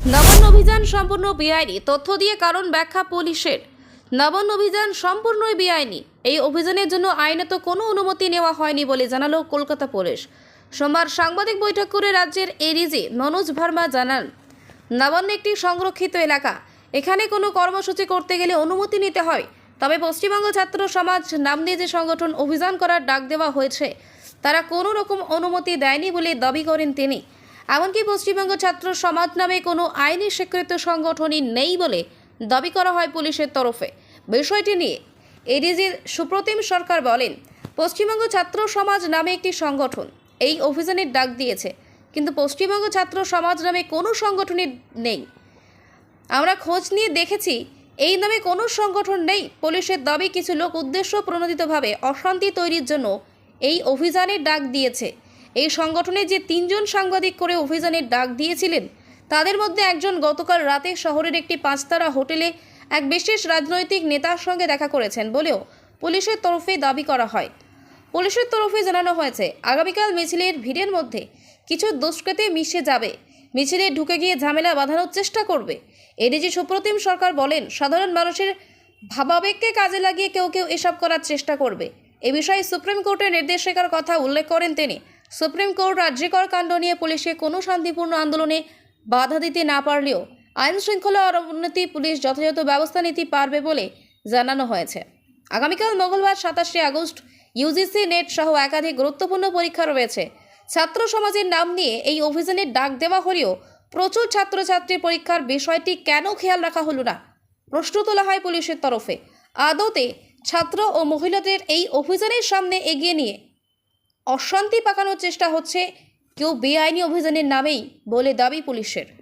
নবান্ন অভিযান সম্পূর্ণ বেআইনি, তথ্য দিয়ে কারণ ব্যাখ্যা পুলিশের। নবান্ন অভিযান সম্পূর্ণই বেআইনি, এই অভিযানের জন্য আইনত কোনো অনুমতি নেওয়া হয়নি বলে জানালো কলকাতা পুলিশ। সোমবার সাংবাদিক বৈঠক করে রাজ্যের এডিজি মনোজ ভার্মা জানান, নবান্ন একটি সংরক্ষিত এলাকা, এখানে কোনো কর্মসূচি করতে গেলে অনুমতি নিতে হয়। তবে পশ্চিমবঙ্গ ছাত্র সমাজ নাম নিয়ে যে সংগঠন অভিযান করার ডাক দেওয়া হয়েছে, তারা কোনো রকম অনুমতি দেয়নি বলে দাবি করেন তিনি। এমনকি পশ্চিমবঙ্গ ছাত্র সমাজ নামে কোনো আইনি স্বীকৃত সংগঠনই নেই বলে দাবি করা হয় পুলিশের তরফে। বিষয়টি নিয়ে এডিজির সুপ্রতিম সরকার বলেন, পশ্চিমবঙ্গ ছাত্র সমাজ নামে একটি সংগঠন, এই অভিযানের ডাক দিয়েছে। কিন্তু পশ্চিমবঙ্গ ছাত্র সমাজ নামে কোনো সংগঠনই নেই। আমরা খোঁজ নিয়ে দেখেছি, এই নামে কোনো সংগঠন নেই। পুলিশের দাবি, কিছু লোক উদ্দেশ্য প্রণোদিতভাবে অশান্তি তৈরির জন্য এই অভিযানের ডাক দিয়েছে। এই সংগঠনে যে তিনজন সাংবাদিক করে অভিযানের ডাক দিয়েছিলেন, তাদের মধ্যে একজন গতকাল রাতে শহরের একটি পাঁচতারা হোটেলে এক বিশেষ রাজনৈতিক নেতার সঙ্গে দেখা করেছেন বলেও পুলিশের তরফে দাবি করা হয়। পুলিশের তরফে জানানো হয়েছে, আগামীকাল মিছিলের ভিড়ের মধ্যে কিছু দুষ্কৃতী মিশে যাবে, মিছিলে ঢুকে গিয়ে ঝামেলা বাঁধানোর চেষ্টা করবে। এডিজি সুপ্রতিম সরকার বলেন, সাধারণ মানুষের ভাবাবেগকে কাজে লাগিয়ে কেউ কেউ এসব করার চেষ্টা করবে। এ বিষয়ে সুপ্রিম কোর্টের নির্দেশিকার কথা উল্লেখ করেন তিনি। সুপ্রিম কোর্ট রাজ্যকর কাণ্ড নিয়ে পুলিশকে কোনো শান্তিপূর্ণ আন্দোলনে বাধা দিতে না পারলেও আইন শৃঙ্খলা উন্নতি পুলিশ যথাযথ ব্যবস্থা নিতে পারবে বলে জানানো হয়েছে। আগামীকাল মঙ্গলবার সাতাশে আগস্ট ইউজিসি নেট সহ একাধিক গুরুত্বপূর্ণ পরীক্ষা রয়েছে। ছাত্র সমাজের নাম নিয়ে এই অভিযানের ডাক দেওয়া হলেও প্রচুর ছাত্রছাত্রীর পরীক্ষার বিষয়টি কেন খেয়াল রাখা হলো না? প্রশ্ন তোলা হয় পুলিশের তরফে। আদতে ছাত্র ও মহিলাদের এই অভিযানের সামনে এগিয়ে নিয়ে অশান্তি পাকানোর চেষ্টা হচ্ছে। কেউ বেআইনি অভিযানের নামেই বলে দাবি পুলিশের।